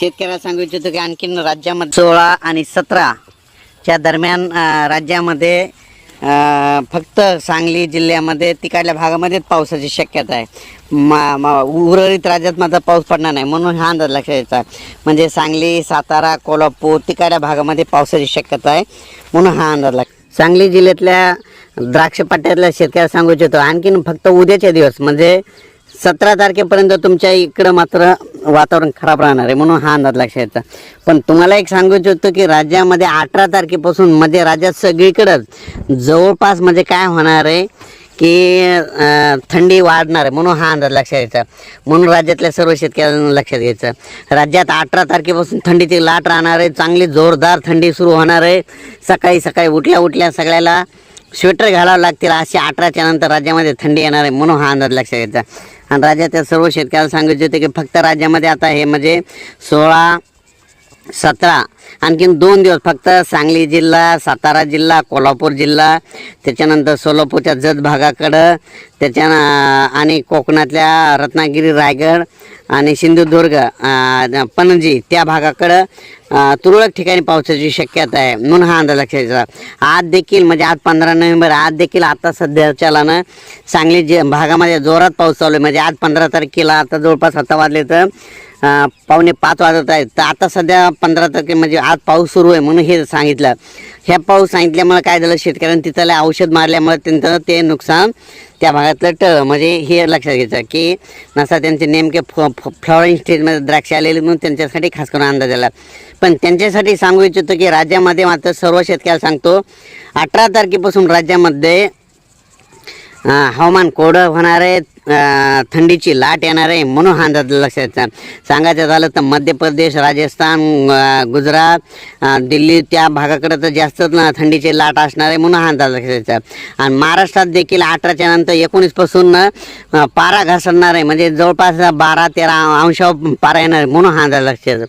शेतकऱ्याला सांगू इच्छितो की आणखीन राज्यामध्ये सोळा आणि सतराच्या दरम्यान राज्यामध्ये फक्त सांगली जिल्ह्यामध्ये तिकडल्या भागामध्येच पावसाची शक्यता आहे. मा मा- उर्वरित राज्यात माझा पाऊस पडणार नाही म्हणून हा अंदाज लक्षात यायचा म्हणजे सांगली सातारा कोल्हापूर तिकडल्या भागामध्ये पावसाची शक्यता आहे म्हणून हा अंदाज लाग सांगली जिल्ह्यातल्या द्राक्ष पट्ट्यातल्या शेतकऱ्याला सांगू इच्छितो आणखीन फक्त उद्याचे दिवस म्हणजे सतरा तारखेपर्यंत तुमच्या इकडं मात्र वातावरण खराब राहणार आहे म्हणून हा अंदाज लक्षात यायचा पण तुम्हाला एक सांगू इच्छितो की राज्यामध्ये अठरा तारखेपासून म्हणजे राज्यात सगळीकडंच जवळपास म्हणजे काय होणार आहे की थंडी वाढणार आहे म्हणून हा अंदाज लक्षात येतं. म्हणून राज्यातल्या सर्व शेतकऱ्यांना लक्षात घ्यायचं. राज्यात अठरा तारखेपासून थंडीची लाट राहणार आहे चांगली जोरदार थंडी सुरू होणार आहे. सकाळी सकाळी उठल्या उठल्या सगळ्याला स्वेटर घालावं लागतील अशी अठराच्या नंतर राज्यामध्ये थंडी येणार आहे म्हणून हा अंदाज लक्षात घ्यायचा आणि राज्याच्या सर्व शेतकऱ्याला सांगायचे होते की फक्त राज्यामध्ये आता हे म्हणजे सोळा सतरा. आणखीन दोन दिवस फक्त सांगली जिल्हा सातारा जिल्हा कोल्हापूर जिल्हा. त्याच्यानंतर सोलापूरच्या जत भागाकडं त्याच्यानं आणि कोकणातल्या रत्नागिरी रायगड आणि सिंधुदुर्ग पणजी त्या भागाकडं तुरळक ठिकाणी पावसाची शक्यता आहे म्हणून हा अंदाज लक्षात आज देखील म्हणजे आज पंधरा नोव्हेंबर आज देखील आता सध्याच्याला ना सांगली जे भागामध्ये जोरात पाऊस चालू आहे. म्हणजे आज पंधरा तारखेला आता जवळपास आता वाजले तर पावणे पाच वाजत आहेत. तर आता सध्या पंधरा तारखे म्हणजे आज पाऊस सुरू आहे म्हणून हे सांगितलं. ह्या पाऊस सांगितल्यामुळे काय झालं? शेतकऱ्यांनी तिथलं औषध मारल्यामुळे त्यांचं ते नुकसान त्या भागातलं ट म्हणजे हे लक्षात घ्यायचं की नसा त्यांचे नेमके फ फ्लॉरिंग स्टेजमध्ये द्राक्ष आलेले म्हणून त्यांच्यासाठी खास करून अंदाज आला. पण त्यांच्यासाठी सांगू इच्छितो की राज्यामध्ये मात्र सर्व शेतकऱ्याला सांगतो अठरा तारखेपासून राज्यामध्ये हवामान कोरडं होणार आहे. थंडीची लाट येणार आहे म्हणून हा अंदाज लक्षात सांगायचं झालं तर मध्य प्रदेश राजस्थान गुजरात दिल्ली त्या भागाकडे तर जास्तच ना थंडीची लाट असणार आहे म्हणून हा अंदाज लक्षात आणि महाराष्ट्रात देखील अठराच्या नंतर एकोणीसपासून पारा घसरणार आहे. म्हणजे जवळपास बारा तेरा अंश पारा येणार आहे म्हणून हा अंदाज लक्षात